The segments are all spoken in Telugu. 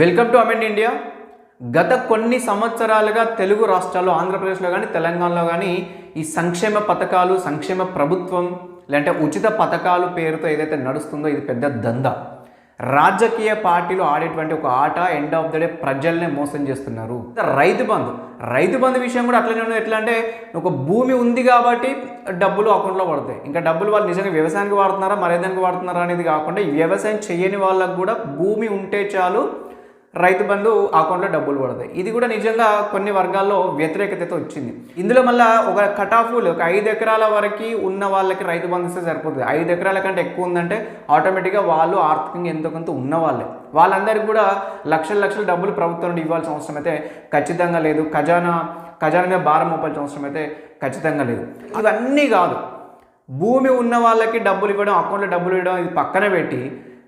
వెల్కమ్ టు అమెండ్ ఇండియా గత కొన్ని సంవత్సరాలుగా తెలుగు రాష్ట్రాల్లో ఆంధ్రప్రదేశ్లో కానీ తెలంగాణలో కానీ ఈ సంక్షేమ పథకాలు సంక్షేమ ప్రభుత్వం లేదంటే ఉచిత పథకాలు పేరుతో ఏదైతే నడుస్తుందో ఇది పెద్ద దందా. రాజకీయ పార్టీలు ఆడేటువంటి ఒక ఆట ఎండ్ ఆఫ్ ద డే ప్రజల్నే మోసం చేస్తున్నారు. రైతు బంధు. రైతు బంధు విషయం కూడా అట్లనే ఉన్నది. ఎట్లా అంటే ఒక భూమి ఉంది కాబట్టి డబ్బులు అకౌంట్లో పడతాయి. ఇంకా డబ్బులు వాళ్ళు నిజంగా వ్యవసాయానికి వాడుతున్నారా మరేదానికి వాడుతున్నారా అనేది కాకుండా ఈ వ్యవసాయం చేయని వాళ్ళకు కూడా భూమి ఉంటే చాలు రైతు బంధు అకౌంట్లో డబ్బులు పడతాయి. ఇది కూడా నిజంగా కొన్ని వర్గాల్లో వ్యతిరేకతతో వచ్చింది. ఇందులో మళ్ళీ ఒక కటాఫ్లు ఒక ఐదు ఎకరాల వరకు ఉన్న వాళ్ళకి రైతు బంధు ఇస్తే సరిపోతుంది. ఐదు ఎకరాల కంటే ఎక్కువ ఉందంటే ఆటోమేటిక్గా వాళ్ళు ఆర్థికంగా ఎంతో కొంత ఉన్నవాళ్ళే. వాళ్ళందరికీ కూడా లక్షల లక్షల డబ్బులు ప్రభుత్వం నుండి ఇవ్వాల్సిన అవసరం అయితే ఖచ్చితంగా లేదు. ఖజానా ఖజానా మీద భారం మోపాల్సిన అవసరం అయితే ఖచ్చితంగా లేదు. ఇవన్నీ కాదు. భూమి ఉన్న వాళ్ళకి డబ్బులు ఇవ్వడం అకౌంట్లో డబ్బులు ఇవ్వడం ఇది పక్కన పెట్టి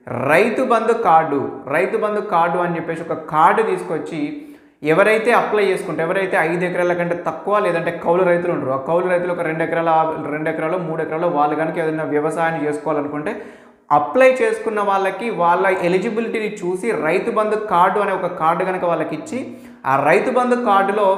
రైతు బంధు కార్డు రైతు బంధు కార్డు అని చెప్పేసి ఒక కార్డు తీసుకొచ్చి ఎవరైతే అప్లై చేసుకుంటే ఎవరైతే ఐదు ఎకరాల కంటే తక్కువ లేదంటే కౌలు రైతులు ఉండరు. ఆ కౌలు రైతులు ఒక రెండు ఎకరాల రెండు ఎకరాలు మూడు ఎకరాలు వాళ్ళు కనుక ఏదైనా వ్యవసాయం చేసుకోవాలనుకుంటే అప్లై చేసుకున్న వాళ్ళకి వాళ్ళ ఎలిజిబిలిటీని చూసి రైతు బంధు కార్డు అనే ఒక కార్డు కనుక వాళ్ళకి ఇచ్చి ఆ రైతు బంధు కార్డులో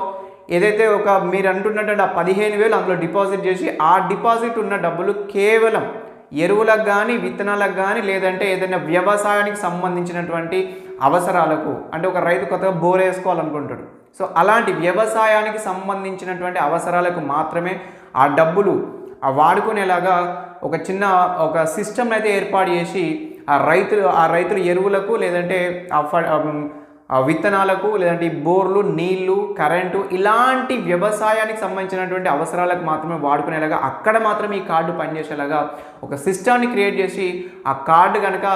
ఏదైతే ఒక మీరు అంటున్నటువంటి ఆ పదిహేను వేలు అందులో డిపాజిట్ చేసి ఆ డిపాజిట్ ఉన్న డబ్బులు కేవలం ఎరువులకు కానీ విత్తనాలకు కానీ లేదంటే ఏదైనా వ్యవసాయానికి సంబంధించినటువంటి అవసరాలకు అంటే ఒక రైతు కొత్తగా బోర్ వేసుకోవాలనుకుంటాడు. సో అలాంటి వ్యవసాయానికి సంబంధించినటువంటి అవసరాలకు మాత్రమే ఆ డబ్బులు ఆ వాడుకునేలాగా ఒక చిన్న ఒక సిస్టమ్ అయితే ఏర్పాటు చేసి ఆ రైతులు ఆ రైతులు ఎరువులకు లేదంటే ఆ ఫ- ఆ విత్తనాలకు లేదంటే బోర్లు నీళ్ళు కరెంటు ఇలాంటి వ్యవసాయానికి సంబంధించినటువంటి అవసరాలకు మాత్రమే వాడుకునేలాగా అక్కడ మాత్రం ఈ కార్డు పనిచేసేలాగా ఒక సిస్టమ్ని క్రియేట్ చేసి ఆ కార్డు కనుక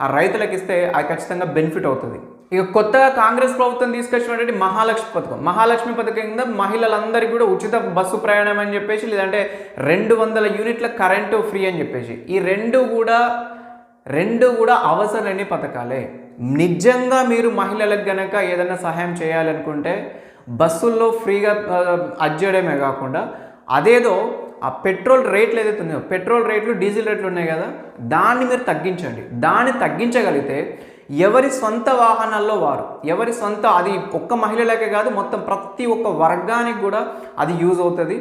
ఆ రైతులకు ఇస్తే అది ఖచ్చితంగా బెనిఫిట్ అవుతుంది. ఇక కొత్తగా కాంగ్రెస్ ప్రభుత్వం తీసుకొచ్చినటువంటి మహాలక్ష్మి పథకం. మహాలక్ష్మి పథకం కింద మహిళలందరికీ కూడా ఉచిత బస్సు ప్రయాణం అని చెప్పేసి లేదంటే రెండు వందల యూనిట్ల కరెంటు ఫ్రీ అని చెప్పేసి. ఈ రెండు కూడా రెండు కూడా అవసరమైన పథకాలే. నిజంగా మీరు మహిళలకు గనక ఏదైనా సహాయం చేయాలనుకుంటే బస్సుల్లో ఫ్రీగా అజ్జేయడమే కాకుండా అదేదో ఆ పెట్రోల్ రేట్లు ఏదైతే ఉన్నాయో పెట్రోల్ రేట్లు డీజిల్ రేట్లు ఉన్నాయి కదా దాన్ని మీరు తగ్గించండి. దాన్ని తగ్గించగలిగితే ఎవరి సొంత వాహనాల్లో వారు ఎవరి సొంత అది ఒక్క మహిళలకే కాదు మొత్తం ప్రతి ఒక్క వర్గానికి కూడా అది యూజ్ అవుతుంది.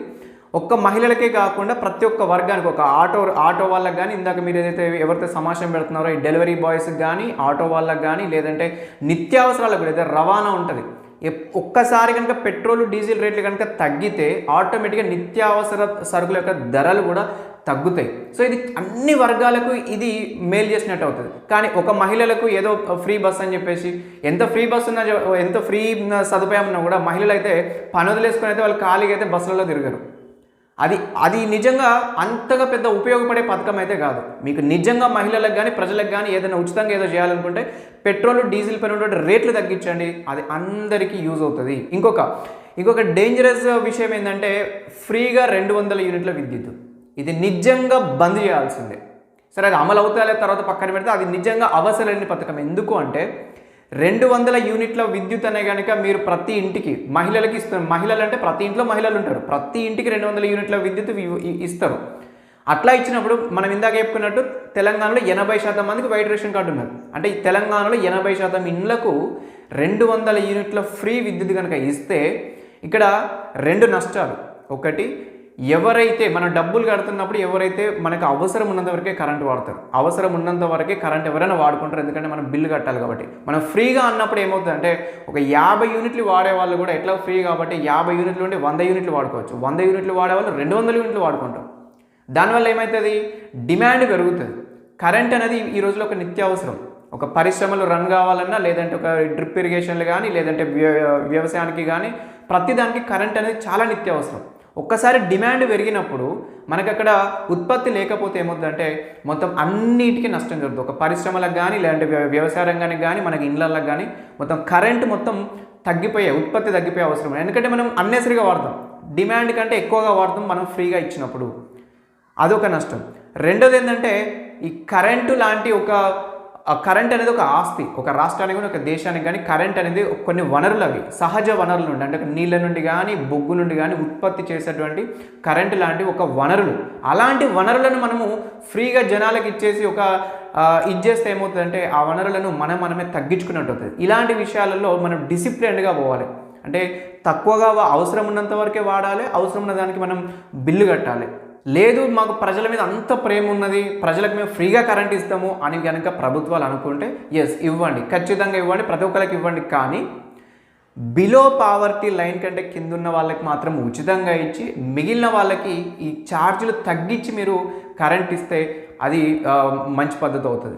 ఒక్క మహిళలకే కాకుండా ప్రతి ఒక్క వర్గానికి ఒక ఆటో ఆటో వాళ్ళకి కానీ ఇందాక మీరు ఏదైతే ఎవరైతే సమాచారం పెడుతున్నారో ఈ డెలివరీ బాయ్స్కి కానీ ఆటో వాళ్ళకి కానీ లేదంటే నిత్యావసరాలకు కూడా రవాణా ఉంటుంది. ఎప్- ఒక్కసారి కనుక పెట్రోల్ డీజిల్ రేట్లు కనుక తగ్గితే ఆటోమేటిక్గా నిత్యావసర సరుకుల యొక్క ధరలు కూడా తగ్గుతాయి. సో ఇది అన్ని వర్గాలకు ఇది మేలు చేసినట్టు అవుతుంది. కానీ ఒక మహిళలకు ఏదో ఫ్రీ బస్ అని చెప్పేసి ఎంత ఫ్రీ బస్ ఉన్నా ఎంత ఫ్రీ సదుపాయం ఉన్నా కూడా మహిళలు అయితే పనులు వేసుకుని అయితే వాళ్ళు ఖాళీగా అయితే బస్సులలో తిరగరు. అది అది నిజంగా అంతగా పెద్ద ఉపయోగపడే పథకం అయితే కాదు. మీకు నిజంగా మహిళలకు కానీ ప్రజలకు కానీ ఏదైనా ఉచితంగా ఏదో చేయాలనుకుంటే పెట్రోల్ డీజిల్ పైన ఉన్నటువంటి రేట్లు తగ్గించండి. అది అందరికీ యూజ్ అవుతుంది. ఇంకొక ఇంకొక డేంజరస్ విషయం ఏంటంటే ఫ్రీగా రెండు వందల యూనిట్ల విద్యుత్ ఇది నిజంగా బంద్ చేయాల్సిందే. సరే అది అమలు అవుతా తర్వాత పక్కన పెడితే అది నిజంగా అవసరమైన లేని పథకం. ఎందుకు అంటే రెండు వందల యూనిట్ల విద్యుత్ అనే కనుక మీరు ప్రతి ఇంటికి మహిళలకి ఇస్తారు మహిళలు అంటే ప్రతి ఇంట్లో మహిళలు ఉంటారు. ప్రతి ఇంటికి రెండు వందల యూనిట్ల విద్యుత్ ఇస్తారు. అట్లా ఇచ్చినప్పుడు మనం ఇందాక చెప్పుకున్నట్టు తెలంగాణలో ఎనభై శాతం మందికి వైట్ రేషన్ కార్డు ఉన్నారు అంటే ఈ తెలంగాణలో ఎనభై శాతం ఇండ్లకు రెండు వందల యూనిట్ల ఫ్రీ విద్యుత్ కనుక ఇస్తే ఇక్కడ రెండు నష్టాలు. ఒకటి ఎవరైతే మనం డబ్బులు కడుతున్నప్పుడు ఎవరైతే మనకు అవసరం ఉన్నంత వరకే కరెంట్ వాడతారు. అవసరం ఉన్నంత వరకే కరెంట్ ఎవరైనా వాడుకుంటారు. ఎందుకంటే మనం బిల్లు కట్టాలి కాబట్టి. మనం ఫ్రీగా అన్నప్పుడు ఏమవుతుందంటే ఒక యాభై యూనిట్లు వాడే వాళ్ళు కూడా ఎట్లా ఫ్రీ కాబట్టి యాభై యూనిట్లు ఉంటే వంద యూనిట్లు వాడుకోవచ్చు. వంద యూనిట్లు వాడే వాళ్ళు రెండు వందల యూనిట్లు వాడుకుంటాం దానివల్ల ఏమవుతుంది డిమాండ్ పెరుగుతుంది. కరెంట్ అనేది ఈ రోజులో ఒక నిత్యావసరం. ఒక పరిశ్రమలు రన్ కావాలన్నా లేదంటే ఒక డ్రిప్ ఇరిగేషన్లు కానీ లేదంటే వ్య- వ్యవసాయానికి కానీ ప్రతిదానికి కరెంట్ అనేది చాలా నిత్యావసరం. ఒక్కసారి డిమాండ్ పెరిగినప్పుడు మనకు అక్కడ ఉత్పత్తి లేకపోతే ఏమవుతుందంటే మొత్తం అన్నిటికీ నష్టం జరుగుతుంది. ఒక పరిశ్రమలకు కానీ లేదంటే వ్య- వ్యవసాయ రంగానికి కానీ మనకి ఇండ్లకు కానీ మొత్తం కరెంట్ మొత్తం తగ్గిపోయే ఉత్పత్తి తగ్గిపోయే అవసరం ఎందుకంటే మనం అన్నెసరిగా వాడతాం. డిమాండ్ కంటే ఎక్కువగా వాడతాం మనం ఫ్రీగా ఇచ్చినప్పుడు. అదొక నష్టం. రెండోది ఏంటంటే ఈ కరెంటు లాంటి ఒక కరెంట్ అనేది ఒక ఆస్తి ఒక రాష్ట్రానికి కానీ ఒక దేశానికి కానీ కరెంట్ అనేది కొన్ని వనరులు అవి. సహజ వనరుల నుండి అంటే నీళ్ళ నుండి కానీ బొగ్గు నుండి కానీ ఉత్పత్తి చేసేటువంటి కరెంట్ లాంటి ఒక వనరులు. అలాంటి వనరులను మనము ఫ్రీగా జనాలకు ఇచ్చేసి ఒక ఇచ్చేస్తే ఏమవుతుందంటే ఆ వనరులను మనం మనమే తగ్గించుకున్నట్టు అవుతుంది. ఇలాంటి విషయాలలో మనం డిసిప్లిన్డ్గా పోవాలి. అంటే తక్కువగా అవసరం ఉన్నంత వరకే వాడాలి అవసరం ఉన్న దానికి మనం బిల్లు కట్టాలి. లేదు మాకు ప్రజల మీద అంత ప్రేమ ఉన్నది ప్రజలకు మేము ఫ్రీగా కరెంట్ ఇస్తాము అని కనుక ప్రభుత్వాలు అనుకుంటే ఎస్ ఇవ్వండి ఖచ్చితంగా ఇవ్వండి ప్రతి ఒక్కరికి ఇవ్వండి కానీ బిలో పావర్టీ లైన్ కంటే కింద ఉన్న వాళ్ళకి మాత్రం ఉచితంగా ఇచ్చి మిగిలిన వాళ్ళకి ఈ ఛార్జీలు తగ్గించి మీరు కరెంట్ ఇస్తే అది మంచి పద్ధతి అవుతుంది.